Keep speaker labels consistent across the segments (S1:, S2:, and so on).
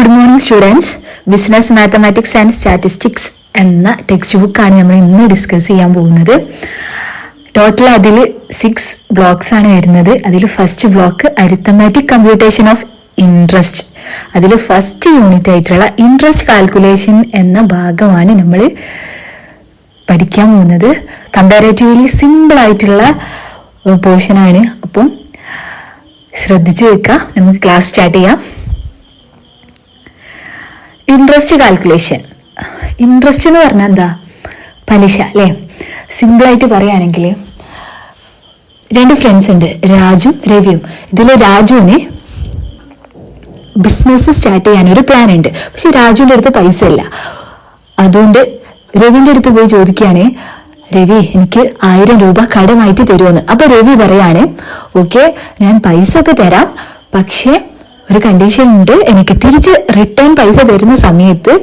S1: Good morning students business mathematics and statistics എന്ന text ബുക്കാണ് നമ്മൾ ഇന്ന് ഡിസ്കസ് ചെയ്യാൻ പോകുന്നത്. ടോട്ടൽ അതിൽ സിക്സ് ബ്ലോക്സ് ആണ് വരുന്നത്. അതിൽ first block arithmetic computation of interest അതിൽ ഫസ്റ്റ് യൂണിറ്റ് ആയിട്ടുള്ള ഇൻട്രസ്റ്റ് കാൽക്കുലേഷൻ എന്ന ഭാഗമാണ് നമ്മൾ പഠിക്കാൻ പോകുന്നത്. കമ്പാരേറ്റീവ്ലി സിമ്പിൾ ആയിട്ടുള്ള പോർഷനാണ് അപ്പം ശ്രദ്ധിച്ചു വെക്കുക നമുക്ക് ക്ലാസ് സ്റ്റാർട്ട് ചെയ്യാം. ഇൻട്രസ്റ്റ് കാൽക്കുലേഷൻ ഇൻട്രസ്റ്റ് എന്ന് പറഞ്ഞാൽ എന്താ? പലിശ അല്ലേ? സിമ്പിളായിട്ട് പറയുകയാണെങ്കിൽ രണ്ട് ഫ്രണ്ട്സ് ഉണ്ട് രാജും രവിയും. ഇതിൽ രാജുവിന് ബിസിനസ് സ്റ്റാർട്ട് ചെയ്യാനൊരു പ്ലാൻ ഉണ്ട്. പക്ഷെ രാജുവിന്റെ അടുത്ത് പൈസ ഇല്ല അതുകൊണ്ട് രവിന്റെ അടുത്ത് പോയി ചോദിക്കുകയാണ് രവി എനിക്ക് ആയിരം രൂപ കടമായിട്ട് തരുമെന്ന് അപ്പൊ രവി പറയാണ് ഓക്കെ ഞാൻ പൈസ ഒക്കെ തരാം. പക്ഷേ ഒരു കണ്ടീഷൻ ഉണ്ട്. എനിക്ക് തിരിച്ച് റിട്ടേൺ പൈസ തരുന്ന സമയത്ത്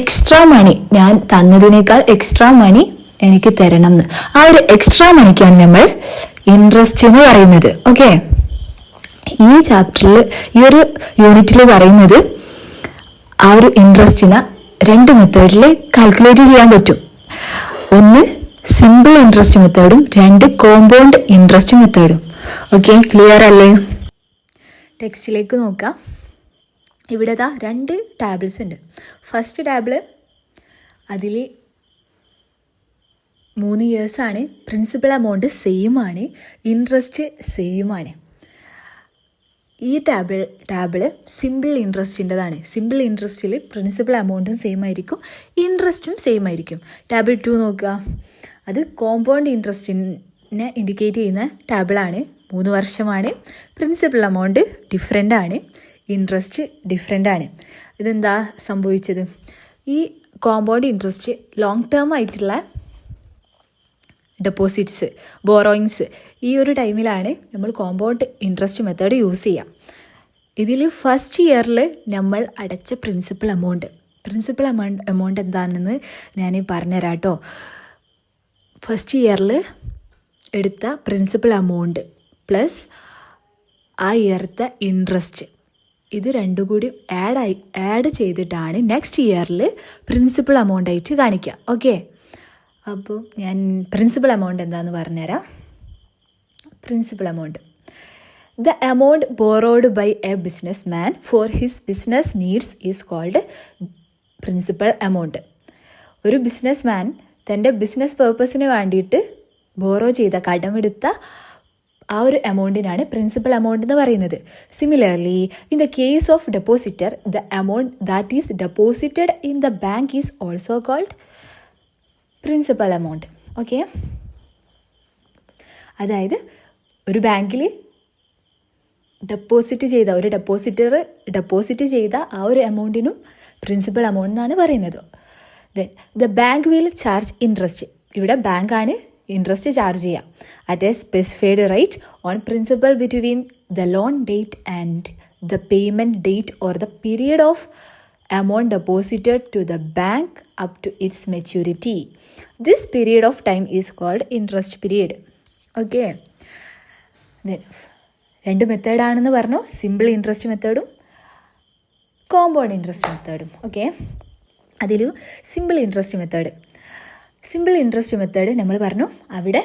S1: എക്സ്ട്രാ മണി ഞാൻ തന്നതിനേക്കാൾ എക്സ്ട്രാ മണി എനിക്ക് തരണം എന്ന് ആ ഒരു എക്സ്ട്രാ മണിക്കാണ് നമ്മൾ ഇൻട്രസ്റ്റ് എന്ന് പറയുന്നത്. ഓക്കെ ഈ ചാപ്റ്ററിൽ ഈ ഒരു യൂണിറ്റിൽ പറയുന്നത് ആ ഒരു ഇൻട്രസ്റ്റിനെ രണ്ട് മെത്തേഡിൽ കാൽക്കുലേറ്റ് ചെയ്യാൻ പറ്റും. ഒന്ന് സിമ്പിൾ ഇൻട്രസ്റ്റ് മെത്തേഡും രണ്ട് കോമ്പൗണ്ട് ഇൻട്രസ്റ്റ് മെത്തേഡും ഓക്കെ ക്ലിയർ അല്ലേ? ടെക്സ്റ്റിലേക്ക് നോക്കാം. ഇവിടെ ദാ രണ്ട് ടാബിൾസ് ഉണ്ട്. ഫസ്റ്റ് ടാബിൾ അതിൽ മൂന്ന് ഇയേഴ്സാണ്. പ്രിൻസിപ്പൽ എമൗണ്ട് സെയിം ആണ് ഇൻട്രസ്റ്റ് സെയിം ആണ് ഈ ടാബിൾ ടാബിൾ സിമ്പിൾ ഇൻട്രസ്റ്റിന്റെതാണ്. സിമ്പിൾ ഇൻട്രസ്റ്റിൽ പ്രിൻസിപ്പൽ എമൗണ്ടും സെയിം ആയിരിക്കും ഇൻട്രസ്റ്റും സെയിം ആയിരിക്കും ടാബിൾ ടു നോക്കുക. അത് കോമ്പൗണ്ട് ഇൻട്രസ്റ്റിനെ ഇൻഡിക്കേറ്റ് ചെയ്യുന്ന ടാബിളാണ്. മൂന്ന് വർഷമാണ്. പ്രിൻസിപ്പൽ എമൗണ്ട് ഡിഫറെന്റ് ആണ്. ഇൻട്രസ്റ്റ് ഡിഫറെന്റ് ആണ്. ഇതെന്താ സംഭവിച്ചത്? ഈ കോമ്പൗണ്ട് ഇൻട്രസ്റ്റ് ലോങ് ടേം ആയിട്ടുള്ള ഡെപ്പോസിറ്റ്സ് ബോറോയിങ്സ് ഈ ഒരു ടൈമിലാണ് നമ്മൾ കോമ്പൗണ്ട് ഇൻട്രസ്റ്റ് മെത്തേഡ് യൂസ് ചെയ്യാം. ഇതിൽ ഫസ്റ്റ് ഇയറിൽ നമ്മൾ അടച്ച principal amount principal amount amount എന്താണെന്ന് ഞാൻ പറഞ്ഞുതരാം കേട്ടോ ഫസ്റ്റ് ഇയറിൽ എടുത്ത പ്രിൻസിപ്പൽ എമൗണ്ട് പ്ലസ് ആ ഇയർത്തെ ഇൻട്രസ്റ്റ്. ഇത് രണ്ടും കൂടി ആഡായി ആഡ് ചെയ്തിട്ടാണ് നെക്സ്റ്റ് ഇയറിൽ പ്രിൻസിപ്പൾ എമൗണ്ട് ആയിട്ട് കാണിക്കുക ഓക്കെ അപ്പോൾ ഞാൻ പ്രിൻസിപ്പൾ എമൗണ്ട് എന്താണെന്ന് പറഞ്ഞുതരാം. Principal amount the amount borrowed by a business man for his business needs is called principal amount ഒരു ബിസിനസ് മാൻ തന്റെ ബിസിനസ് പേർപ്പസിന് വേണ്ടിയിട്ട് ബോറോ ചെയ്ത കടമെടുത്ത ആ ഒരു എമൗണ്ടിനാണ് പ്രിൻസിപ്പൽ എമൗണ്ട് എന്ന് പറയുന്നത്. Similarly in the case of depositor the amount that is deposited in the bank is also called principal amount okay അതായത് ഒരു ബാങ്കിൽ ഡെപ്പോസിറ്റ് ചെയ്ത ഒരു ഡെപ്പോസിറ്റർ ഡെപ്പോസിറ്റ് ചെയ്ത ആ ഒരു എമൗണ്ടിനും പ്രിൻസിപ്പൽ എമൗണ്ട് എന്നാണ് പറയുന്നത്. Then the bank will charge interest ഇവിടെ ബാങ്കാണ് ഇൻട്രസ്റ്റ് ചാർജ് ചെയ്യാം. At a specified rate on principal between the loan date and the payment date or the period of amount deposited to the bank up to its maturity. This period of time is called interest period. Okay രണ്ട് മെത്തേഡാണെന്ന് പറഞ്ഞു. Simple interest മെത്തേഡും compound interest മെത്തേഡും okay അതിൽ simple interest method simple interest method നമ്മൾ പറഞ്ഞു. അവിടെ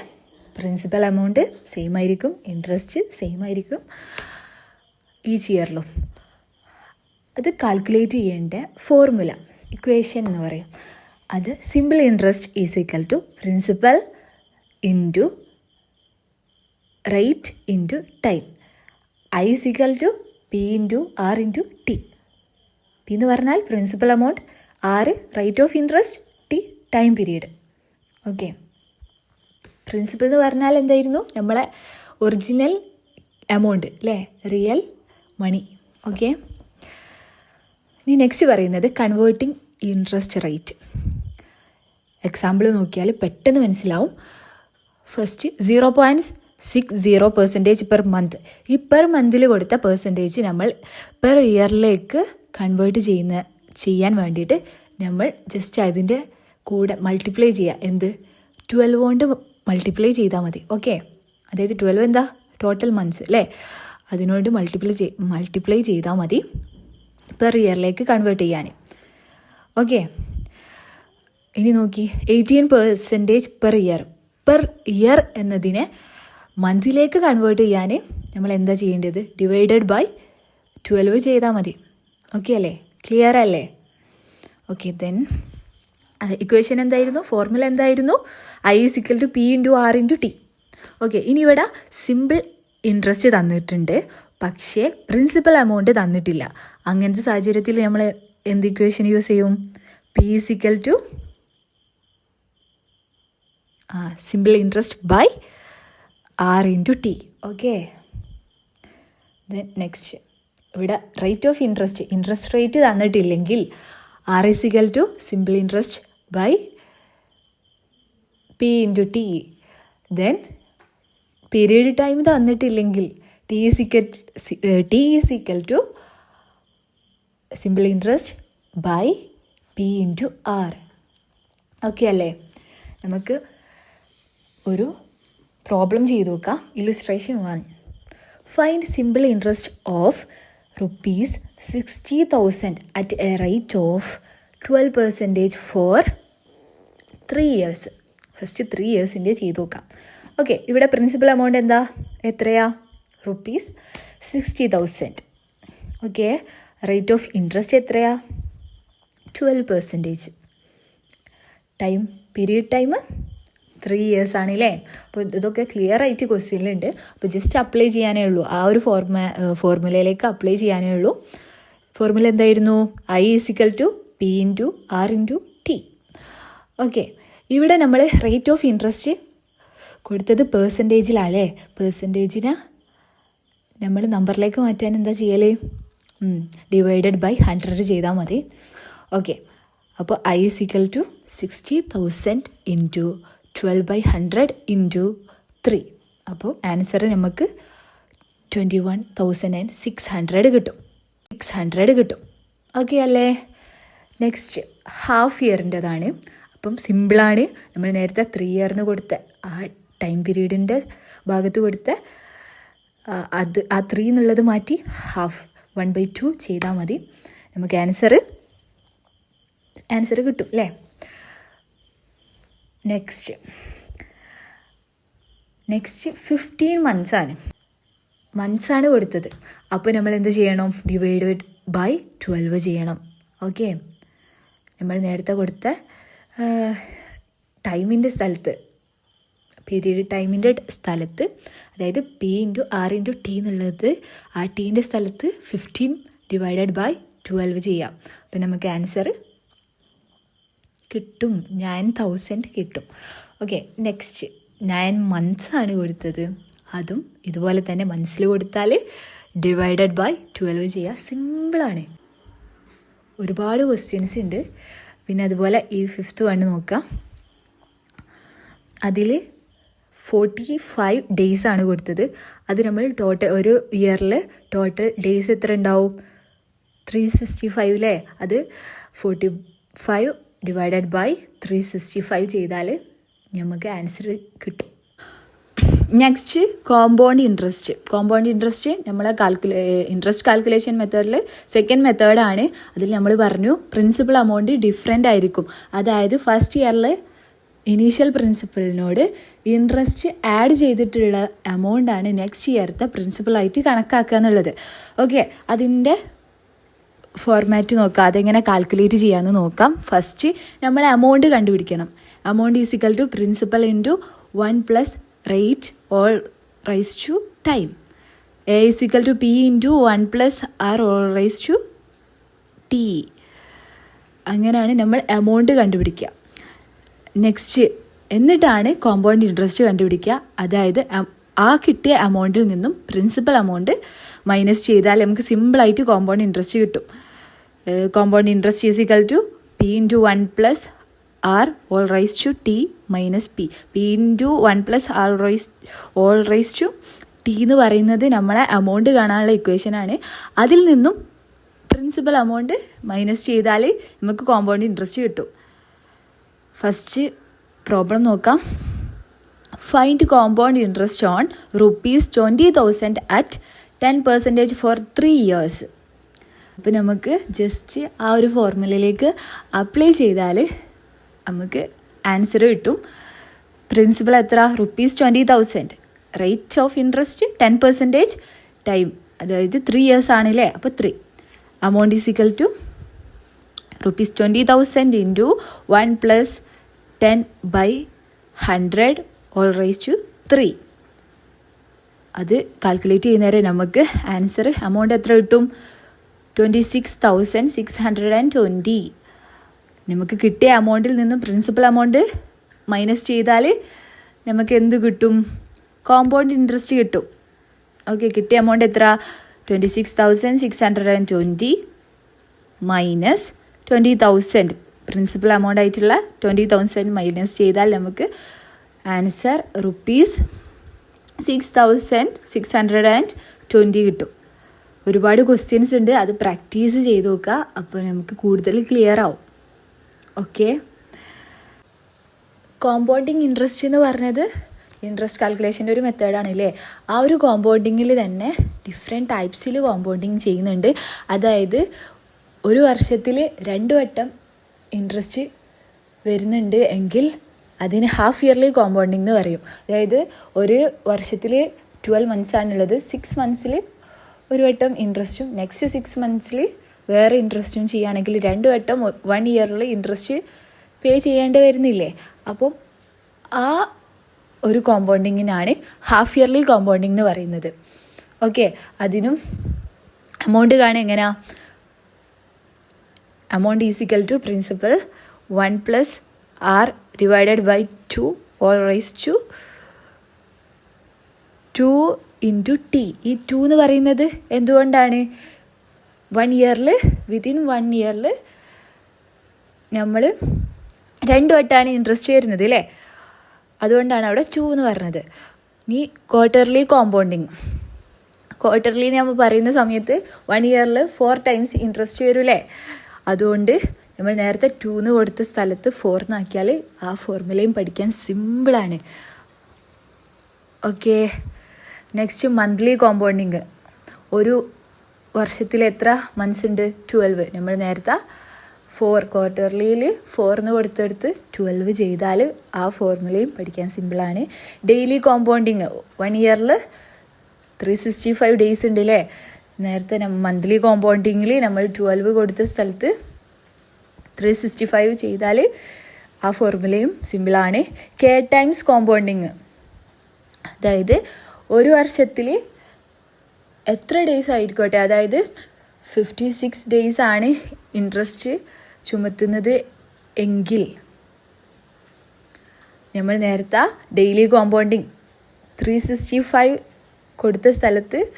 S1: principal amount same ആയിരിക്കും ഇൻട്രസ്റ്റ് സെയിം ആയിരിക്കും ഈച്ച് ഇയറിലും അത് കാൽക്കുലേറ്റ് ചെയ്യേണ്ട ഫോർമുല ഇക്വേഷൻ എന്ന് പറയും. അത് simple interest is equal to principal into rate into time I is equal to P into R into T P എന്ന് പറഞ്ഞാൽ principal amount R rate of interest T time period okay principal എന്ന് പറഞ്ഞാൽ എന്തായിരുന്നു? നമ്മളെ original amount അല്ലേ real money okay ഇനി next പറയുന്നത് converting interest rate example നോക്കിയാൽ പെട്ടെന്ന് മനസ്സിലാവും. First zero point six zero percentage per month ഈ പെർ മന്തിൽ കൊടുത്ത പെർസെന്റേജ് നമ്മൾ പെർ ഇയറിലേക്ക് കൺവേർട്ട് ചെയ്യുന്ന ചെയ്യാൻ വേണ്ടിയിട്ട് നമ്മൾ ജസ്റ്റ് അതിന്റെ കൂടെ മൾട്ടിപ്ലൈ ചെയ്യുക എന്ത്? ട്വൽവ് കൊണ്ട് മൾട്ടിപ്ലൈ ചെയ്താൽ മതി. ഓക്കെ അതായത് ട്വൽവ് എന്താ? ടോട്ടൽ മന്ത്സ് അല്ലേ അതിനോട് മൾട്ടിപ്ലൈ ചെയ് മൾട്ടിപ്ലൈ ചെയ്താൽ മതി പെർ ഇയറിലേക്ക് കൺവേർട്ട് ചെയ്യാൻ ഓക്കെ ഇനി നോക്കി. Eighteen percentage per year per year എന്നതിനെ മന്തിലേക്ക് കൺവേർട്ട് ചെയ്യാൻ നമ്മൾ എന്താ ചെയ്യേണ്ടത്? ഡിവൈഡഡ് ബൈ ട്വൽവ് ചെയ്താൽ മതി. ഓക്കെ അല്ലേ? ക്ലിയർ അല്ലേ? ഓക്കെ ദെൻ ഇക്വേഷൻ എന്തായിരുന്നു? ഫോർമുല എന്തായിരുന്നു? I is equal to P into R into T okay ഇനി ഇവിടെ സിമ്പിൾ ഇൻട്രസ്റ്റ് തന്നിട്ടുണ്ട്. പക്ഷേ പ്രിൻസിപ്പൽ എമൗണ്ട് തന്നിട്ടില്ല. അങ്ങനത്തെ സാഹചര്യത്തിൽ നമ്മൾ എന്ത് ഇക്വേഷൻ യൂസ് ചെയ്യും? P is equal to simple interest by R into T okay then next ഇവിടെ rate of interest interest rate തന്നിട്ടില്ലെങ്കിൽ R is equal to simple interest by P into T then period time തന്നിട്ടില്ലെങ്കിൽ T is equal T is equal to simple interest by P into R okay അല്ലേ? നമുക്ക് ഒരു problem ചെയ്തു നോക്കാം. Illustration one find simple interest of rupees sixty thousand at a rate of twelve percentage for three years first three ഇയേഴ്സിന്റെ ചെയ്ത് നോക്കാം. Okay ഇവിടെ principal amount എന്താ? എത്രയാ? Rupees sixty thousand okay rate of interest എത്രയാ? Twelve percentage time period time three years ആണല്ലേ അപ്പോൾ ഇതൊക്കെ clear ആയിട്ട് ക്വസ്റ്റ്യനിലുണ്ട് അപ്പോൾ ജസ്റ്റ് അപ്ലൈ ചെയ്യാനേ ഉള്ളൂ. ആ ഒരു ഫോർമ ഫോർമുലയിലേക്ക് അപ്ലൈ ചെയ്യാനേ ഉള്ളൂ. ഫോർമുല എന്തായിരുന്നു? I is equal to P into R into T okay ഇവിടെ നമ്മൾ റേറ്റ് ഓഫ് ഇൻട്രസ്റ്റ് കൊടുത്തത് പേഴ്സന്റേജിലാണല്ലേ പേഴ്സന്റേജിന് നമ്മൾ നമ്പറിലേക്ക് മാറ്റാൻ എന്താ ചെയ്യൽ ഡിവൈഡഡ് ബൈ ഹൺഡ്രഡ് ചെയ്താൽ മതി. ഓക്കെ അപ്പോൾ I is equal to sixty thousand into twelve by hundred into three അപ്പോൾ ആൻസർ നമുക്ക് twenty one thousand and six hundred കിട്ടും. സിക്സ് ഹൺഡ്രഡ് കിട്ടും. ഓക്കെ അല്ലേ? നെക്സ്റ്റ് ഹാഫ് ഇയറിന്റെതാണ് അപ്പം സിമ്പിളാണ്. നമ്മൾ നേരത്തെ ത്രീ ഇയറിന് കൊടുത്ത ആ ടൈം പീരീഡിന്റെ ഭാഗത്ത് കൊടുത്ത അത് ആ ത്രീ എന്നുള്ളത് മാറ്റി ഹാഫ് വൺ ബൈ ടു ചെയ്താൽ മതി. നമുക്ക് ആൻസർ ആൻസർ കിട്ടും അല്ലേ നെക്സ്റ്റ് നെക്സ്റ്റ് ഫിഫ്റ്റീൻ മന്ത്സ് ആണ്. മന്ത്സ് ആണ് കൊടുത്തത്. അപ്പോൾ നമ്മൾ എന്ത് ചെയ്യണം? ഡിവൈഡ് ബൈ ട്വൽവ് ചെയ്യണം. ഓക്കെ നമ്മൾ നേരത്തെ കൊടുത്ത ടൈമിന്റെ സ്ഥലത്ത് പീരീഡ് ടൈമിന്റെ സ്ഥലത്ത് അതായത് P into R into T എന്നുള്ളത് ആ ടീന്റെ സ്ഥലത്ത് ഫിഫ്റ്റീൻ ഡിവൈഡഡ് ബൈ ട്വൽവ് ചെയ്യാം. അപ്പം നമുക്ക് ആൻസർ കിട്ടും. നയൻ തൗസൻഡ് കിട്ടും. ഓക്കെ നെക്സ്റ്റ് നയൻ മന്ത്സ് ആണ് കൊടുത്തത്. അതും ഇതുപോലെ തന്നെ മന്ത്സിൽ കൊടുത്താൽ ഡിവൈഡഡ് ബൈ ട്വൽവ് ചെയ്യുക സിമ്പിളാണ് ഒരുപാട് ക്വസ്റ്റ്യൻസ് ഉണ്ട്. പിന്നെ അതുപോലെ ഈ ഫിഫ്ത്ത് വൺ നോക്കുക. അതിൽ ഫോർട്ടി ഫൈവ് ഡേയ്സ് ആണ് കൊടുത്തത്. അത് നമ്മൾ ടോട്ടൽ ഒരു ഇയറിൽ ടോട്ടൽ ഡേയ്സ് എത്ര ഉണ്ടാവും? ത്രീ സിക്സ്റ്റി ഫൈവ് അല്ലേ അത് forty five divided by three sixty five ചെയ്താൽ നമുക്ക് ആൻസർ കിട്ടും. Next compound interest compound interest നമ്മൾ കാൽക്കുലേ ഇൻട്രസ്റ്റ് കാൽക്കുലേഷൻ മെത്തേഡിൽ സെക്കൻഡ് മെത്തേഡാണ് അതിൽ നമ്മൾ പറഞ്ഞു പ്രിൻസിപ്പൽ എമൗണ്ട് ഡിഫറെന്റ് ആയിരിക്കും. അതായത് ഫസ്റ്റ് ഇയറിൽ ഇനീഷ്യൽ പ്രിൻസിപ്പലിനോട് ഇൻട്രസ്റ്റ് ആഡ് ചെയ്തിട്ടുള്ള എമൗണ്ട് ആണ് നെക്സ്റ്റ് ഇയറത്തെ പ്രിൻസിപ്പളായിട്ട് കണക്കാക്കുക എന്നുള്ളത്. ഓക്കെ അതിന്റെ ഫോർമാറ്റ് നോക്കാം. അതെങ്ങനെ കാൽക്കുലേറ്റ് ചെയ്യാമെന്ന് നോക്കാം. ഫസ്റ്റ് നമ്മൾ എമൗണ്ട് കണ്ടുപിടിക്കണം. Amount is equal to principal into one plus rate whole raise to time A is equal to P into one plus R whole raise to T അങ്ങനെയാണ് നമ്മൾ amount കണ്ടുപിടിക്കുക. Next എന്നിട്ടാണ് compound interest കണ്ടുപിടിക്കുക. അതായത് ആ കിട്ടിയ എമൗണ്ടിൽ നിന്നും പ്രിൻസിപ്പൽ എമൗണ്ട് മൈനസ് ചെയ്താൽ നമുക്ക് സിമ്പിളായിട്ട് കോമ്പൗണ്ട് ഇൻട്രസ്റ്റ് കിട്ടും. Compound interest is equal to P into one plus R whole raise to T minus P P into one plus R whole raise whole to T എന്ന് പറയുന്നത് നമ്മളെ amount കാണാനുള്ള ഇക്വേഷനാണ് അതിൽ നിന്നും പ്രിൻസിപ്പൽ എമൗണ്ട് മൈനസ് ചെയ്താൽ നമുക്ക് കോമ്പൗണ്ട് ഇൻട്രസ്റ്റ് കിട്ടും. ഫസ്റ്റ് പ്രോബ്ലം നോക്കാം. Find compound interest on rupees twenty thousand at ten percentage for three years അപ്പോൾ നമുക്ക് ജസ്റ്റ് ആ ഒരു ഫോർമുലയിലേക്ക് അപ്ലൈ ചെയ്താൽ നമുക്ക് ആൻസർ കിട്ടും. പ്രിൻസിപ്പൽ എത്ര? Rupees twenty thousand rate of interest ten percentage time അതായത് ത്രീ ഇയേഴ്സ് ആണല്ലേ? അപ്പോൾ three amount is equal to rupees twenty thousand into one plus ten by hundred whole raise to three അത് calculate ചെയ്യുന്നേരം നമുക്ക് answer amount എത്ര കിട്ടും? Twenty six thousand six hundred and twenty നമുക്ക് കിട്ടിയ എമൗണ്ടിൽ നിന്നും പ്രിൻസിപ്പൽ എമൗണ്ട് മൈനസ് ചെയ്താൽ നമുക്ക് എന്ത് കിട്ടും? കോമ്പൗണ്ട് ഇൻട്രസ്റ്റ് കിട്ടും. ഓക്കെ കിട്ടിയ എമൗണ്ട് എത്ര? Twenty six thousand six hundred and twenty minus twenty thousand principal amount ആയിട്ടുള്ള ട്വന്റി തൗസൻഡ് മൈനസ് ചെയ്താൽ നമുക്ക് answer rupees six thousand six hundred and twenty കിട്ടും. ഒരുപാട് ക്വസ്റ്റ്യൻസ് ഉണ്ട്. അത് പ്രാക്ടീസ് ചെയ്ത് നോക്കുക. അപ്പോൾ നമുക്ക് കൂടുതൽ ക്ലിയർ ആവും. ഓക്കെ കോമ്പൗണ്ടിങ് ഇൻട്രസ്റ്റ് എന്ന് പറഞ്ഞത് ഇൻട്രസ്റ്റ് കാൽക്കുലേഷന്റെ ഒരു മെത്തേഡാണ് അല്ലേ ആ ഒരു കോമ്പൗണ്ടിങ്ങിൽ തന്നെ ഡിഫറെന്റ് ടൈപ്സിൽ കോമ്പൗണ്ടിങ് ചെയ്യുന്നുണ്ട്. അതായത് ഒരു വർഷത്തിൽ രണ്ട് വട്ടം ഇൻട്രസ്റ്റ് വരുന്നുണ്ട് എങ്കിൽ അതിന് ഹാഫ് ഇയർലി കോമ്പൗണ്ടിങ് എന്ന് പറയും. അതായത് ഒരു വർഷത്തിൽ ട്വൽവ് മന്ത്സ് ആണുള്ളത്. സിക്സ് മന്ത്സിൽ ഒരു വട്ടം ഇൻട്രസ്റ്റും നെക്സ്റ്റ് സിക്സ് മന്ത്സിൽ വേറെ ഇൻട്രസ്റ്റും ചെയ്യുകയാണെങ്കിൽ രണ്ടു വട്ടം വൺ ഇയറിൽ ഇൻട്രസ്റ്റ് പേ ചെയ്യേണ്ടി വരുന്നില്ലേ? അപ്പം ആ ഒരു കോമ്പൗണ്ടിങ്ങിനാണ് ഹാഫ് ഇയർലി കോമ്പൗണ്ടിങ് എന്ന് പറയുന്നത്. ഓക്കെ അതിനും എമൗണ്ട് കാണുക എങ്ങനെയാ amount is equal to principal one 1 R r by two 2 raise to two 2 into T ഈ ടു എന്ന് പറയുന്നത് എന്തുകൊണ്ടാണ്? വൺ ഇയറിൽ വിതിൻ വൺ ഇയറിൽ നമ്മൾ രണ്ട് വട്ടമാണ് ഇൻട്രസ്റ്റ് വരുന്നത് അല്ലേ അതുകൊണ്ടാണ് അവിടെ ടു എന്ന് പറഞ്ഞത്. ഇനി ക്വാർട്ടർലി കോമ്പൗണ്ടിങ് ക്വാർട്ടർലി നമ്മൾ പറയുന്ന സമയത്ത് വൺ ഇയറിൽ ഫോർ ടൈംസ് ഇൻട്രസ്റ്റ് വരൂലേ അതുകൊണ്ട് നമ്മൾ നേരത്തെ ടൂന്ന് കൊടുത്ത സ്ഥലത്ത് ഫോർ എന്നാക്കിയാൽ ആ ഫോർമുലയും പഠിക്കാൻ സിമ്പിളാണ് ഓക്കെ നെക്സ്റ്റ് മന്ത്ലി കോമ്പൗണ്ടിങ് ഒരു വർഷത്തിൽ എത്ര മന്ത്സ് ഉണ്ട്? ട്വൽവ് നമ്മൾ നേരത്തെ ഫോർ ക്വാർട്ടർലിയിൽ ഫോർന്ന് കൊടുത്തെടുത്ത് ട്വൽവ് ചെയ്താൽ ആ ഫോർമുലയും പഠിക്കാൻ സിമ്പിളാണ് ഡെയിലി കോമ്പൗണ്ടിങ് വൺ ഇയറിൽ ത്രീ സിക്സ്റ്റി ഫൈവ് ഡേയ്സ് ഉണ്ട് അല്ലേ നേരത്തെ മന്ത്ലി കോമ്പൗണ്ടിങ്ങിൽ നമ്മൾ ട്വൽവ് കൊടുത്ത സ്ഥലത്ത് ത്രീ സിക്സ്റ്റി ഫൈവ് ചെയ്താൽ ആ ഫോർമുലയും സിമ്പിളാണ് കെ ടൈംസ് കോമ്പൗണ്ടിങ് അതായത് ഒരു വർഷത്തിൽ എത്ര ഡേയ്സ് ആയിരിക്കോട്ടെ? അതായത് ഫിഫ്റ്റി സിക്സ് ഡേയ്സ് ആണ് ഇൻട്രസ്റ്റ് ചുമത്തുന്നത് എങ്കിൽ നമ്മൾ നേരത്തെ daily compounding three sixty five കൊടുത്ത സ്ഥലത്ത്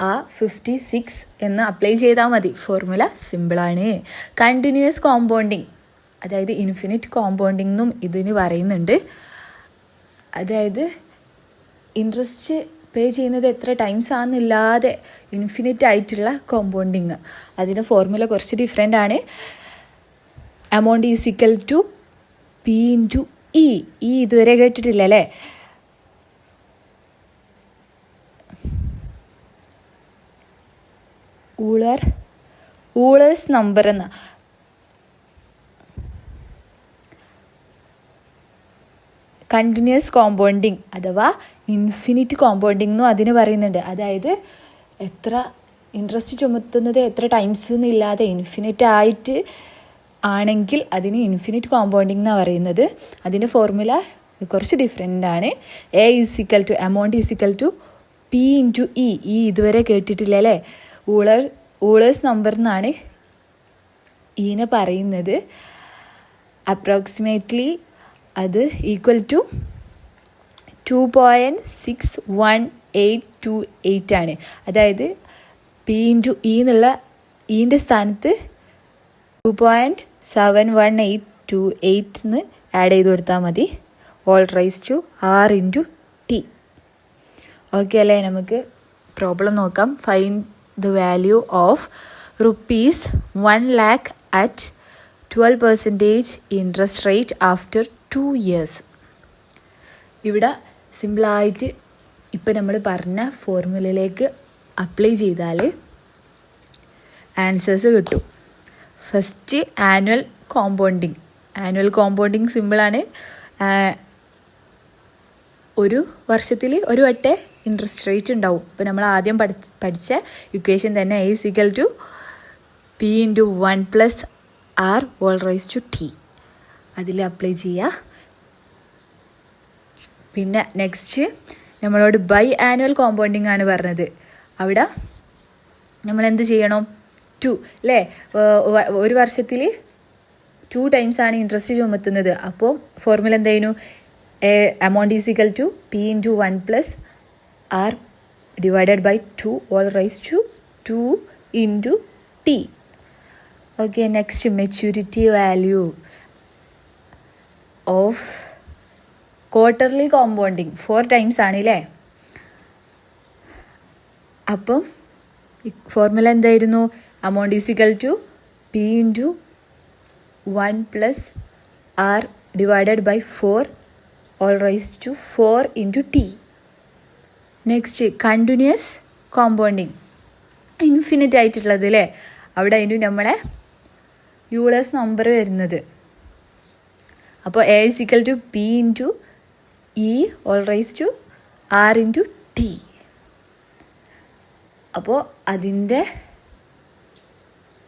S1: ആ ഫിഫ്റ്റി സിക്സ് എന്ന് അപ്ലൈ ചെയ്താൽ മതി. ഫോർമുല സിമ്പിളാണ് കണ്ടിന്യൂസ് കോമ്പൗണ്ടിങ് അതായത് ഇൻഫിനിറ്റ് കോമ്പൗണ്ടിങ് എന്നും ഇതിന് പറയുന്നുണ്ട്. അതായത് ഇൻട്രസ്റ്റ് പേ ചെയ്യുന്നത് എത്ര ടൈംസ് ആണെന്നില്ലാതെ ഇൻഫിനിറ്റ് ആയിട്ടുള്ള കോമ്പൗണ്ടിങ് അതിന്റെ ഫോർമുല കുറച്ച് ഡിഫറെന്റ് ആണ്. Amount is equal to P into E ഈ ഇതുവരെ കേട്ടിട്ടില്ല അല്ലേ? ഊളർ ഊളേഴ്സ് നമ്പർ എന്ന. കണ്ടിന്യൂസ് കോമ്പൗണ്ടിങ് അഥവാ ഇൻഫിനിറ്റ് കോമ്പൗണ്ടിങ് എന്നും അതിന് പറയുന്നുണ്ട്. അതായത് എത്ര ഇൻട്രസ്റ്റ് ചുമത്തുന്നത് എത്ര ടൈംസ് എന്നില്ലാതെ ഇൻഫിനിറ്റ് ആയിട്ട് ആണെങ്കിൽ അതിന് ഇൻഫിനിറ്റ് കോമ്പൗണ്ടിങ് എന്നാണ് പറയുന്നത്. അതിന്റെ ഫോർമുല കുറച്ച് ഡിഫറെന്റ് ആണ്. A is equal to amount is equal to P into E ഈ ഇതുവരെ കേട്ടിട്ടില്ല അല്ലേ? ഊളർ ഊളേഴ്സ് നമ്പർ എന്നാണ് ഈനെ പറയുന്നത്. അപ്രോക്സിമേറ്റ്ലി അത് equal to two point six one eight two eight ആണ്. അതായത് പി ഇന്റു ഇ എന്നുള്ള ഇന്റെ സ്ഥാനത്ത് two point seven one eight two eight എന്ന് ആഡ് ചെയ്ത് കൊടുത്താൽ മതി. Whole raise to R into T okay അല്ലേ? നമുക്ക് പ്രോബ്ലം നോക്കാം. Find the value of rupees one lakh at twelve percentage interest rate after two years ഇവിടെ സിമ്പിളായിട്ട് ഇപ്പം നമ്മൾ പറഞ്ഞ ഫോർമുലയിലേക്ക് അപ്ലൈ ചെയ്താൽ ആൻസേഴ്സ് കിട്ടും. First annual compounding annual compounding സിമ്പിളാണ് ഒരു വർഷത്തിൽ ഒരു വട്ടേ ഇൻട്രസ്റ്റ് റേറ്റ് ഉണ്ടാവും. അപ്പോൾ നമ്മൾ ആദ്യം പഠിച്ച പഠിച്ച ഇക്വേഷൻ തന്നെ A is equal to P into one plus R whole raise to T അതിൽ അപ്ലൈ ചെയ്യുക പിന്നെ നെക്സ്റ്റ് നമ്മളോട് ബൈ ആനുവൽ കോമ്പൗണ്ടിങ് ആണ് പറഞ്ഞത്. അവിടെ നമ്മൾ എന്ത് ചെയ്യണം? ടു അല്ലേ ഒരു വർഷത്തിൽ ടു ടൈംസ് ആണ് ഇൻട്രസ്റ്റ് ചുമത്തുന്നത് അപ്പോൾ ഫോർമുല എന്തായിരുന്നു amount equal to P into one plus R divided by two whole raise to two into T okay next maturity value of quarterly compounding four times ആണല്ലേ? അപ്പം formula എന്തായിരുന്നു? Amount is equal to P into one plus R divided by four whole raise to four into T next continuous compounding infinite ആയിട്ടുള്ളത് അല്ലേ അവിടെ അതിന് നമ്മളെ Euler's number വരുന്നത്. അപ്പോൾ A is equal to P into E whole raise to R into T അപ്പോൾ അതിന്റെ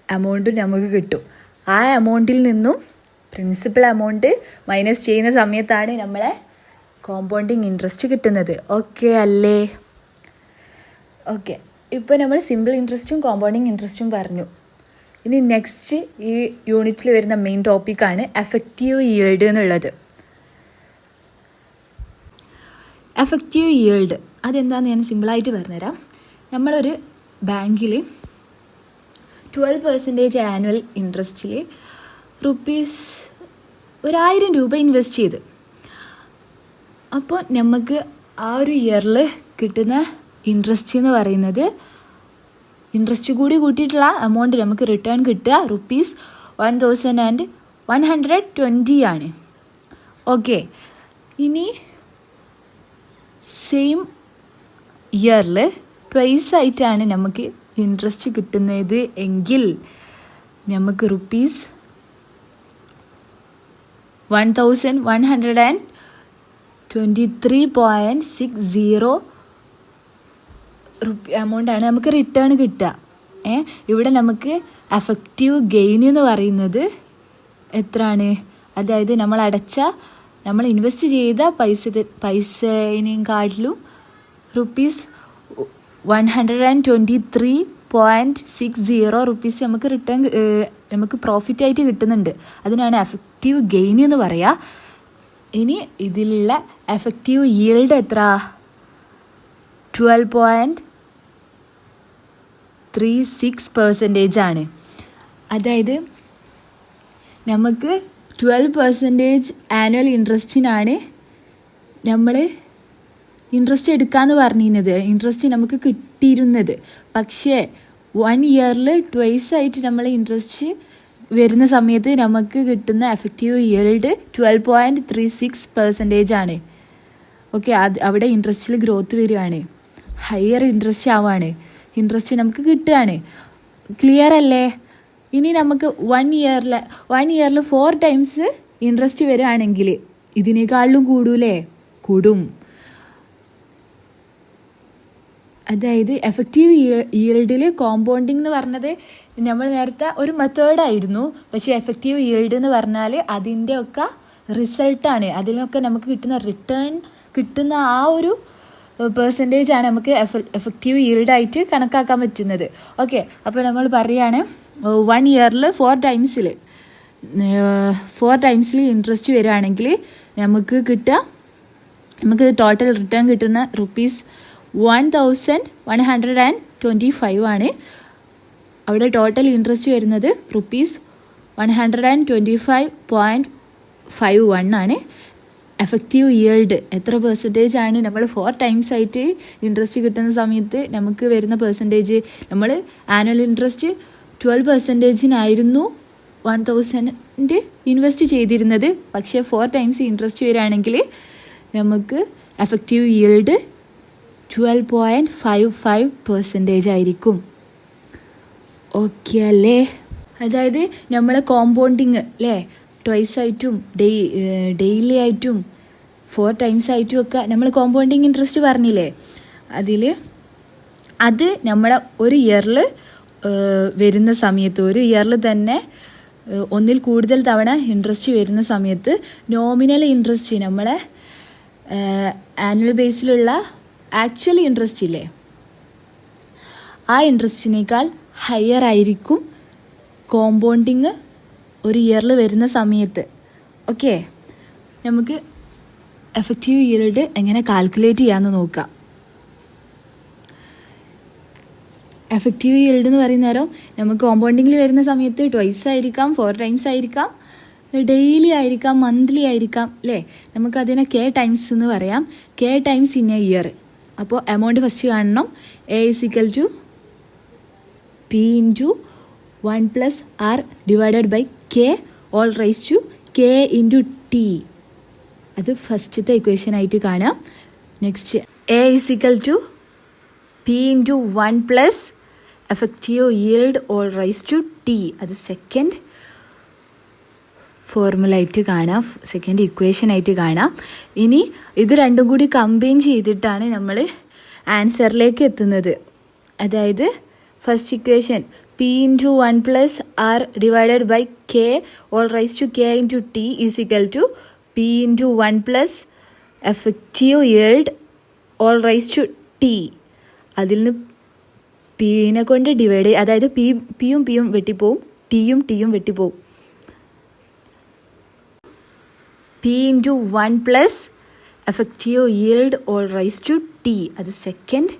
S1: amount നമുക്ക് കിട്ടും. ആ എമൗണ്ടിൽ നിന്നും പ്രിൻസിപ്പൽ എമൗണ്ട് മൈനസ് ചെയ്യുന്ന സമയത്താണ് നമ്മളെ കോമ്പൗണ്ടിങ് ഇൻട്രസ്റ്റ് കിട്ടുന്നത്. ഓക്കെ അല്ലേ? ഓക്കെ ഇപ്പോൾ നമ്മൾ സിമ്പിൾ ഇൻട്രസ്റ്റും കോമ്പൗണ്ടിങ് ഇൻട്രസ്റ്റും പറഞ്ഞു. ഇനി നെക്സ്റ്റ് ഈ യൂണിറ്റിൽ വരുന്ന മെയിൻ ടോപ്പിക്കാണ് എഫക്റ്റീവ് ഈൽഡ് എന്നുള്ളത്. എഫക്റ്റീവ് ഈൽഡ് അതെന്താണെന്ന് ഞാൻ സിമ്പിളായിട്ട് പറഞ്ഞുതരാം. നമ്മളൊരു ബാങ്കിൽ ട്വൽവ് പെർസെന്റേജ് ആനുവൽ ഇൻട്രസ്റ്റിൽ റുപ്പീസ് ഒരായിരം രൂപ ഇൻവെസ്റ്റ് ചെയ്ത്. അപ്പോൾ നമുക്ക് ആ ഒരു ഇയറിൽ കിട്ടുന്ന ഇൻട്രസ്റ്റ് എന്ന് പറയുന്നത് ഇൻട്രസ്റ്റ് കൂടി കൂട്ടിയിട്ടുള്ള എമൗണ്ട് നമുക്ക് റിട്ടേൺ കിട്ടുക rupees one thousand and one hundred twenty ആണ്. ഓക്കെ ഇനി സെയിം ഇയറിൽ ട്വൈസ് ആയിട്ടാണ് നമുക്ക് ഇൻട്രസ്റ്റ് കിട്ടുന്നത് എങ്കിൽ നമുക്ക് rupees one thousand one hundred and twenty three point six zero rupee എമൗണ്ടാണ് നമുക്ക് റിട്ടേൺ കിട്ടുക. ഏ? ഇവിടെ നമുക്ക് എഫക്റ്റീവ് ഗെയിൻ എന്ന് പറയുന്നത് എത്രയാണ്? അതായത് നമ്മൾ അടച്ച നമ്മൾ ഇൻവെസ്റ്റ് ചെയ്ത പൈസ പൈസേനെയും കാട്ടിലും rupees one hundred and twenty three point six zero rupees നമുക്ക് റിട്ടേൺ നമുക്ക് പ്രോഫിറ്റ് ആയിട്ട് കിട്ടുന്നുണ്ട്. അതിനാണ് എഫക്റ്റീവ് ഗെയിൻ എന്ന് പറയുക ഇനി ഇതിലുള്ള എഫക്റ്റീവ് ഈൽഡ് എത്ര twelve point three six percentage ആണ്. അതായത് നമുക്ക് ട്വൽവ് പെർസെന്റേജ് ആനുവൽ ഇൻട്രസ്റ്റിനാണ് നമ്മൾ ഇൻട്രസ്റ്റ് എടുക്കാമെന്ന് പറഞ്ഞിരുന്നത്. ഇൻട്രസ്റ്റ് നമുക്ക് കിട്ടിയിരുന്നത്. പക്ഷേ വൺ ഇയറിൽ ട്വൈസ് ആയിട്ട് നമ്മൾ ഇൻട്രസ്റ്റ് വരുന്ന സമയത്ത് നമുക്ക് കിട്ടുന്ന effective yield twelve point three six percentage ആണ്. ഓക്കെ അത് അവിടെ ഇൻട്രസ്റ്റിൽ ഗ്രോത്ത് വരികയാണ്. ഹയർ ഇൻട്രസ്റ്റ് ആവാണ്. ഇൻട്രസ്റ്റ് നമുക്ക് കിട്ടുകയാണ്. ക്ലിയർ അല്ലേ? ഇനി നമുക്ക് വൺ ഇയറിൽ വൺ ഇയറിൽ ഫോർ ടൈംസ് ഇൻട്രസ്റ്റ് വരികയാണെങ്കിൽ ഇതിനേക്കാളിലും കൂടൂലേ? കൂടും. അതായത് എഫക്റ്റീവ് ഈൽഡിൽ കോമ്പൗണ്ടിങ് എന്ന് പറഞ്ഞത് നമ്മൾ നേരത്തെ ഒരു മെത്തേഡായിരുന്നു പക്ഷേ എഫക്റ്റീവ് ഈൽഡ് എന്ന് പറഞ്ഞാൽ അതിന്റെ ഒക്കെ റിസൾട്ടാണ് അതിനൊക്കെ നമുക്ക് കിട്ടുന്ന റിട്ടേൺ കിട്ടുന്ന ആ ഒരു പെർസെന്റേജ് ആണ് നമുക്ക് എഫക്റ്റീവ് ഈൽഡായിട്ട് കണക്കാക്കാൻ പറ്റുന്നത്. ഓക്കെ അപ്പോൾ നമ്മൾ പറയുകയാണ് വൺ ഇയറിൽ ഫോർ ടൈംസിൽ ഫോർ ടൈംസിൽ ഇൻട്രസ്റ്റ് വരികയാണെങ്കിൽ നമുക്ക് കിട്ടുക നമുക്ക് ടോട്ടൽ റിട്ടേൺ കിട്ടുന്ന rupees one thousand one hundred and twenty five ആണ്. അവിടെ ടോട്ടൽ ഇൻട്രസ്റ്റ് വരുന്നത് rupees one hundred and twenty five point five one ആണ്. എഫക്റ്റീവ് ഇയൽഡ് എത്ര പെർസെന്റേജ് ആണ്? നമ്മൾ ഫോർ ടൈംസ് ആയിട്ട് ഇൻട്രസ്റ്റ് കിട്ടുന്ന സമയത്ത് നമുക്ക് വരുന്ന പെർസെന്റേജ് നമ്മൾ ആനുവൽ ഇൻട്രസ്റ്റ് ട്വൽവ് പെർസെന്റേജിനായിരുന്നു വൺ തൗസൻഡ് ഇൻവെസ്റ്റ് ചെയ്തിരുന്നത്. പക്ഷേ ഫോർ ടൈംസ് ഇൻട്രസ്റ്റ് വരികയാണെങ്കിൽ നമുക്ക് effective yield twelve point five five percentage ആയിരിക്കും. ഓക്കെ അല്ലേ? അതായത് നമ്മളെ കോമ്പൗണ്ടിങ് അല്ലേ ട്വൈസ് ആയിട്ടും ഡെയ് ഡെയിലി ആയിട്ടും ഫോർ ടൈംസ് ആയിട്ടും ഒക്കെ നമ്മൾ കോമ്പൗണ്ടിങ് ഇൻട്രസ്റ്റ് പറഞ്ഞില്ലേ? അതിൽ അത് നമ്മളെ ഒരു ഇയറിൽ വരുന്ന സമയത്ത് ഒരു ഇയറിൽ തന്നെ ഒന്നിൽ കൂടുതൽ തവണ ഇൻട്രസ്റ്റ് വരുന്ന സമയത്ത് നോമിനൽ ഇൻട്രസ്റ്റ് നമ്മളെ ആനുവൽ ബേസിലുള്ള ആക്ച്വൽ ഇൻട്രസ്റ്റ് ഇല്ലേ? ആ ഇൻട്രസ്റ്റിനേക്കാൾ ഹയർ ആയിരിക്കും കോമ്പൗണ്ടിങ് ഒരു ഇയറിൽ വരുന്ന സമയത്ത്. ഓക്കെ നമുക്ക് എഫക്റ്റീവ് ഈൽഡ് എങ്ങനെ കാൽക്കുലേറ്റ് ചെയ്യാമെന്ന് നോക്കാം എഫക്റ്റീവ് ഈൽഡ് എന്ന് പറയുന്ന നേരം നമുക്ക് കോമ്പൗണ്ടിങ്ങിൽ വരുന്ന സമയത്ത് ട്വൈസ് ആയിരിക്കാം ഫോർ ടൈംസ് ആയിരിക്കാം ഡെയിലി ആയിരിക്കാം മന്ത്ലി ആയിരിക്കാം അല്ലേ നമുക്കതിനെ കെ ടൈംസ് എന്ന് പറയാം. K times in a year അപ്പോൾ എമൗണ്ട് ഫസ്റ്റ് കാണണം. A is equal to P into one plus R divided by K whole raise to K into T അത് ഫസ്റ്റത്തെ ഇക്വേഷൻ ആയിട്ട് കാണാം. Next A is equal to P into one plus effective yield whole raise to T അത് second formula ആയിട്ട് കാണാം. Second equation ആയിട്ട് കാണാം. ഇനി ഇത് രണ്ടും കൂടി കമ്പൈൻ ചെയ്തിട്ടാണ് നമ്മൾ ആൻസറിലേക്ക് എത്തുന്നത്. അതായത് first equation P into one plus R divided by K whole raise to K into T is equal to P into one plus effective yield whole raise to T അതിൽ നിന്ന് പീനെ കൊണ്ട് ഡിവൈഡ് ചെയ്യും അതായത് പി പിയും പിയും വെട്ടിപ്പോവും. ടിയും ടിയും വെട്ടിപ്പോവും. P into one plus effective yield whole raise to T അത് സെക്കൻഡ്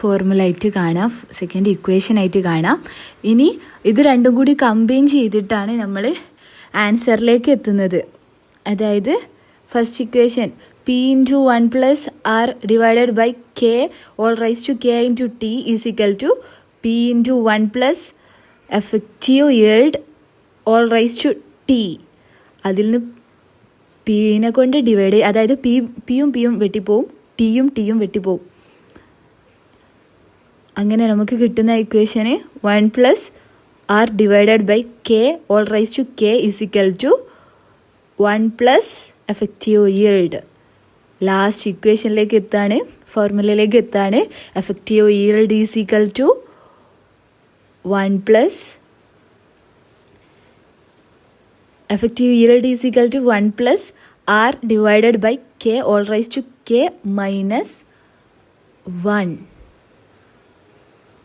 S1: ഫോർമുല ആയിട്ട് കാണാം. സെക്കൻഡ് ഇക്വേഷനായിട്ട് കാണാം. ഇനി ഇത് രണ്ടും കൂടി കമ്പൈൻ ചെയ്തിട്ടാണ് നമ്മൾ ആൻസറിലേക്ക് എത്തുന്നത്. അതായത് first equation P into one plus R divided by K whole raise to K into T is equal to P into one plus effective yield whole raise to T അതിൽ നിന്ന് പീനെ കൊണ്ട് ഡിവൈഡ് ചെയ്യും അതായത് പി പിയും പിയും വെട്ടിപ്പോവും ടിയും ടിയും വെട്ടിപ്പോവും. അങ്ങനെ നമുക്ക് കിട്ടുന്ന ഇക്വേഷന് one plus R divided by K whole raise to K is equal to one plus effective yield. Last ഇക്വേഷനിലേക്ക് എത്താണ്? ഫോർമുലയിലേക്ക് എത്താണ്? Effective yield is equal to one plus effective yield is equal to one plus R divided by K whole raise to K minus one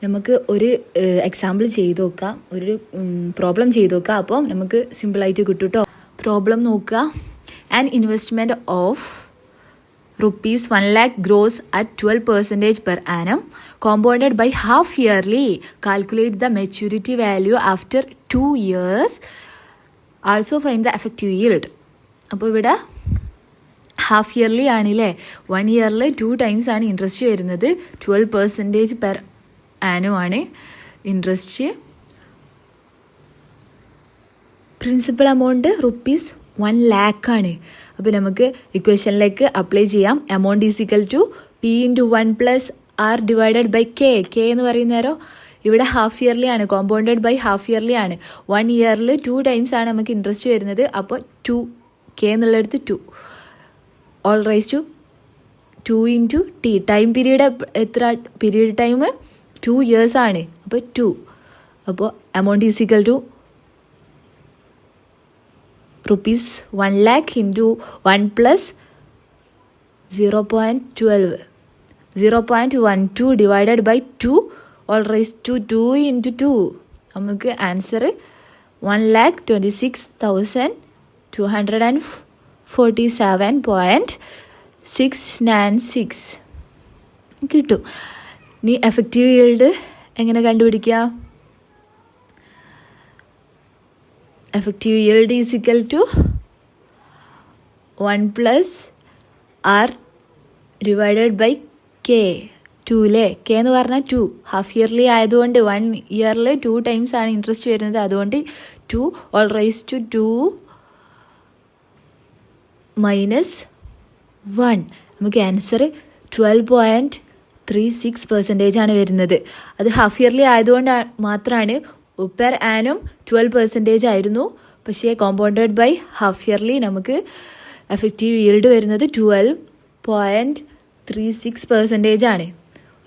S1: നമുക്ക് ഒരു example ചെയ്ത് നോക്കാം. ഒരു problem ചെയ്ത് നോക്കാം. അപ്പോൾ നമുക്ക് സിമ്പിളായിട്ട് കിട്ടും കേട്ടോ പ്രോബ്ലം നോക്കുക. And investment of rupees one lakh grows at twelve percentage per annum compounded by half yearly calculate the maturity value after two years also find the effective yield. അപ്പോൾ ഇവിടെ ഹാഫ് ഇയർലി ആണല്ലേ? One ഇയറിൽ two times ആണ് interest വരുന്നത്. Twelve percentage per ആനുമാണ് interest principal amount rupees one ലാക്കാണ് അപ്പോൾ നമുക്ക് ഇക്വേഷനിലേക്ക് apply ചെയ്യാം. Amount is equal to P into one plus R divided by K K എന്ന് പറയുന്നേരോ ഇവിടെ ഹാഫ് ഇയർലി ആണ് കോമ്പൗണ്ടഡ് ബൈ ഹാഫ് ഇയർലി ആണ്. വൺ ഇയറിൽ ടു ടൈംസ് ആണ് നമുക്ക് ഇൻട്രസ്റ്റ് വരുന്നത്. അപ്പോൾ ടു കെ എന്നുള്ളിടത്ത് two whole raise to two into T time period എത്ര പീരീഡ് ടൈം ടു ഇയേഴ്സ് ആണ്. അപ്പോൾ ടു അപ്പോൾ amount is equal to rupees one lakh into one plus zero point twelve zero point one two divided by two whole raise to two into two നമുക്ക് answer one lakh twenty six thousand two hundred and forty seven point six nine six കിട്ടും. ഇനി effective yield എങ്ങനെ കണ്ടുപിടിക്കുക? Effective yield is equal to one plus R divided by K two അല്ലേ K എന്ന് പറഞ്ഞാൽ two half yearly ആയതുകൊണ്ട് one ഇയറിൽ two times ആണ് ഇൻട്രസ്റ്റ് വരുന്നത്. അതുകൊണ്ട് two whole raise to two minus one നമുക്ക് answer twelve point three six percentage ആണ് വരുന്നത്. അത് ഹാഫ് ഇയർലി ആയതുകൊണ്ട് മാത്രമാണ് പെർ ആനും ട്വൽവ് പെർസെന്റേജ് ആയിരുന്നു. പക്ഷേ കോമ്പൗണ്ടഡ് ബൈ ഹാഫ് ഇയർലി നമുക്ക് എഫക്റ്റീവ് ഈൽഡ് വരുന്നത് twelve point three six percentage ആണ്.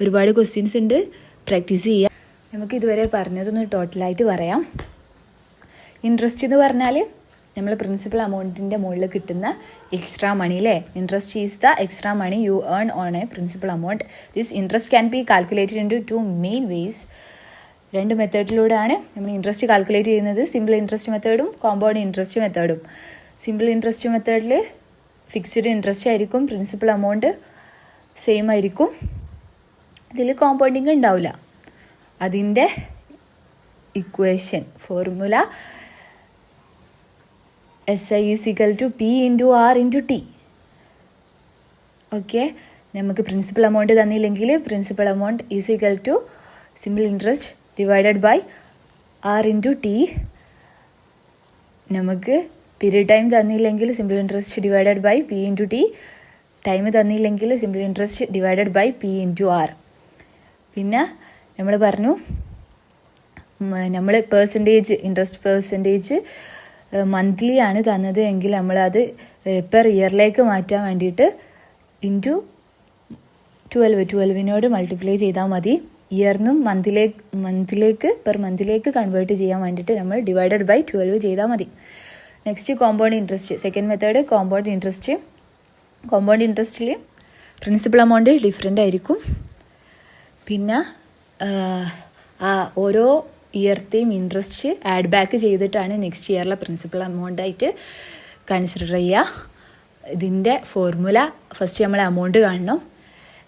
S1: ഒരുപാട് ക്വസ്റ്റ്യൻസ് ഉണ്ട്. പ്രാക്ടീസ് ചെയ്യാം. നമുക്ക് ഇതുവരെ പറഞ്ഞതൊന്ന് ടോട്ടലായിട്ട് പറയാം. ഇൻട്രസ്റ്റ് എന്ന് പറഞ്ഞാൽ നമ്മൾ പ്രിൻസിപ്പൽ അമൗണ്ടിന്റെ മുകളിൽ കിട്ടുന്ന എക്സ്ട്രാ മണി അല്ലേ interest is the extra money you earn on a principal amount this interest can be calculated in two two main ways രണ്ട് മെത്തേഡിലൂടെയാണ് നമ്മൾ ഇൻട്രസ്റ്റ് കാൽക്കുലേറ്റ് ചെയ്യുന്നത്. സിമ്പിൾ ഇൻട്രസ്റ്റ് മെത്തേഡും കോമ്പൗണ്ട് ഇൻട്രസ്റ്റ് മെത്തേഡും സിമ്പിൾ ഇൻട്രസ്റ്റ് മെത്തേഡിൽ fixed interest ആയിരിക്കും principal amount same ആയിരിക്കും. ഇതിൽ കോമ്പൗണ്ടിങ് ഉണ്ടാവില്ല അതിന്റെ equation formula S I is equal to P into R into T okay നമുക്ക് പ്രിൻസിപ്പൽ എമൗണ്ട് തന്നില്ലെങ്കിൽ principal amount is equal to simple interest divided by R into T നമുക്ക് period time തന്നില്ലെങ്കിൽ simple interest divided by P into T time തന്നില്ലെങ്കിൽ simple interest divided by P into R പിന്നെ നമ്മൾ പറഞ്ഞു നമ്മൾ percentage interest percentage monthly ആണ് തന്നത് എങ്കിൽ നമ്മളത് പെർ ഇയറിലേക്ക് മാറ്റാൻ വേണ്ടിയിട്ട് ഇന്റു ട്വൽവ് ട്വൽവിനോട് മൾട്ടിപ്ലൈ ചെയ്താൽ മതി. ഇയറിനും മന്തിലേക്ക് മന്തിലേക്ക് പെർ മന്തിലേക്ക് കൺവേർട്ട് ചെയ്യാൻ വേണ്ടിയിട്ട് നമ്മൾ ഡിവൈഡഡ് ബൈ ട്വൽവ് ചെയ്താൽ മതി. Next compound interest second method compound interest compound ഇൻട്രസ്റ്റിൽ principal amount different ആയിരിക്കും. പിന്നെ ഓരോ ഇയർത്തെയും ഇൻട്രസ്റ്റ് ആഡ് ബാക്ക് ചെയ്തിട്ടാണ് നെക്സ്റ്റ് ഇയറിലെ പ്രിൻസിപ്പൽ എമൗണ്ട് ആയിട്ട് കൺസിഡർ ചെയ്യുക. ഇതിന്റെ ഫോർമുല ഫസ്റ്റ് നമ്മൾ എമൗണ്ട് കാണണം.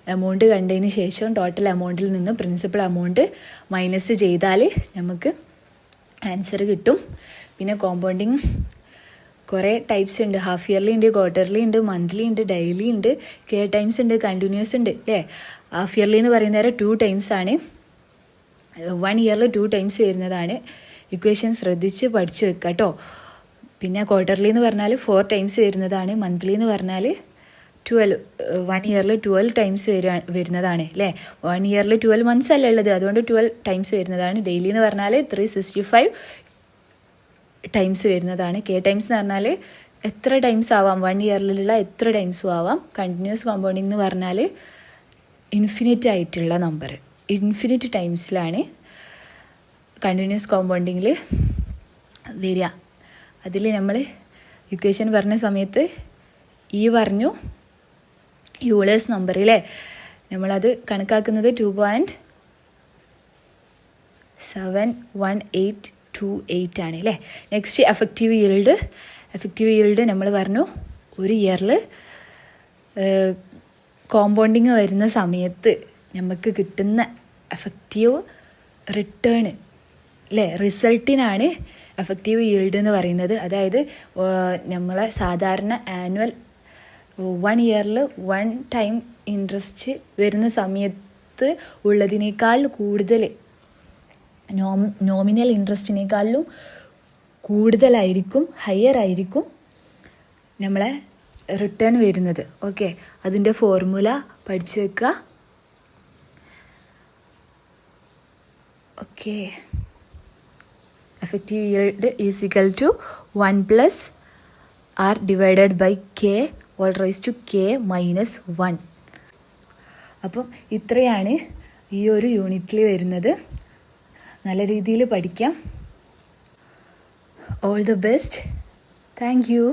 S1: എമൗണ്ട് കണ്ടതിന് ശേഷം ടോട്ടൽ എമൗണ്ടിൽ നിന്ന് പ്രിൻസിപ്പൽ എമൗണ്ട് മൈനസ് ചെയ്താൽ നമുക്ക് ആൻസർ കിട്ടും. പിന്നെ കോമ്പൗണ്ടിങ് കുറേ ടൈപ്സ് ഉണ്ട്. ഹാഫ് ഇയർലി ഉണ്ട് ക്വാർട്ടർലി ഉണ്ട് മന്ത്ലി ഉണ്ട് ഡെയിലി ഉണ്ട് കെ ടൈംസ് ഉണ്ട് കണ്ടിന്യൂസ് ഉണ്ട് അല്ലേ? ഹാഫ് ഇയർലി എന്ന് പറയുന്നത് ടു ടൈംസ് ആണ്. വൺ ഇയറിൽ ടു ടൈംസ് വരുന്നതാണ്. ഇക്വേഷൻ ശ്രദ്ധിച്ച് പഠിച്ചു വെക്കുക കേട്ടോ. പിന്നെ ക്വാർട്ടർലി എന്ന് പറഞ്ഞാൽ ഫോർ ടൈംസ് വരുന്നതാണ്. മന്ത്ലി എന്ന് പറഞ്ഞാൽ ട്വൽവ് വൺ ഇയറിൽ ട്വൽവ് ടൈംസ് വരുക വരുന്നതാണ് അല്ലേ വൺ ഇയറിൽ ട്വൽവ് മന്ത്സ് അല്ല ഉള്ളത്? അതുകൊണ്ട് ട്വൽവ് ടൈംസ് വരുന്നതാണ്. ഡെയിലി എന്ന് പറഞ്ഞാൽ ത്രീ സിക്സ്റ്റി ഫൈവ് ടൈംസ് വരുന്നതാണ്. കെ ടൈംസ് എന്ന് പറഞ്ഞാൽ എത്ര ടൈംസ് ആവാം? വൺ ഇയറിലുള്ള എത്ര ടൈംസും ആവാം? കണ്ടിന്യൂസ് കോമ്പൗണ്ടിങ് എന്ന് പറഞ്ഞാൽ ഇൻഫിനിറ്റ് ആയിട്ടുള്ള നമ്പർ ഇൻഫിനിറ്റ് ടൈംസിലാണ് കണ്ടിന്യൂസ് കോമ്പൗണ്ടിങ്ങിൽ വരിക. അതിൽ നമ്മൾ ഇക്വേഷൻ പറഞ്ഞ സമയത്ത് ഈ പറഞ്ഞു യൂളേഴ്സ് നമ്പറിലെ നമ്മളത് കണക്കാക്കുന്നത് two point seven one eight two eight ആണ് അല്ലേ next effective yield effective yield നമ്മൾ പറഞ്ഞു ഒരു ഇയറിൽ കോമ്പൗണ്ടിങ് വരുന്ന സമയത്ത് നമുക്ക് കിട്ടുന്ന എഫക്റ്റീവ് റിട്ടേൺ അല്ലേ റിസൾട്ടിനാണ് എഫക്റ്റീവ് ഈൽഡ് എന്ന് പറയുന്നത്. അതായത് നമ്മളെ സാധാരണ ആനുവൽ വൺ ഇയറിൽ വൺ ടൈം ഇൻട്രസ്റ്റ് വരുന്ന സമയത്ത് ഉള്ളതിനേക്കാൾ കൂടുതൽ നോം നോമിനൽ ഇൻട്രസ്റ്റിനേക്കാളും കൂടുതലായിരിക്കും ഹയർ ആയിരിക്കും നമ്മളെ റിട്ടേൺ വരുന്നത്. ഓക്കെ അതിന്റെ ഫോർമുല പഠിച്ചു വെക്കുക. Okay effective yield is equal to one plus R divided by K whole raise to K minus one അപ്പം ഇത്രയാണ് ഈ ഒരു യൂണിറ്റിൽ വരുന്നത്. നല്ല രീതിയിൽ പഠിക്കാം. All the best thank you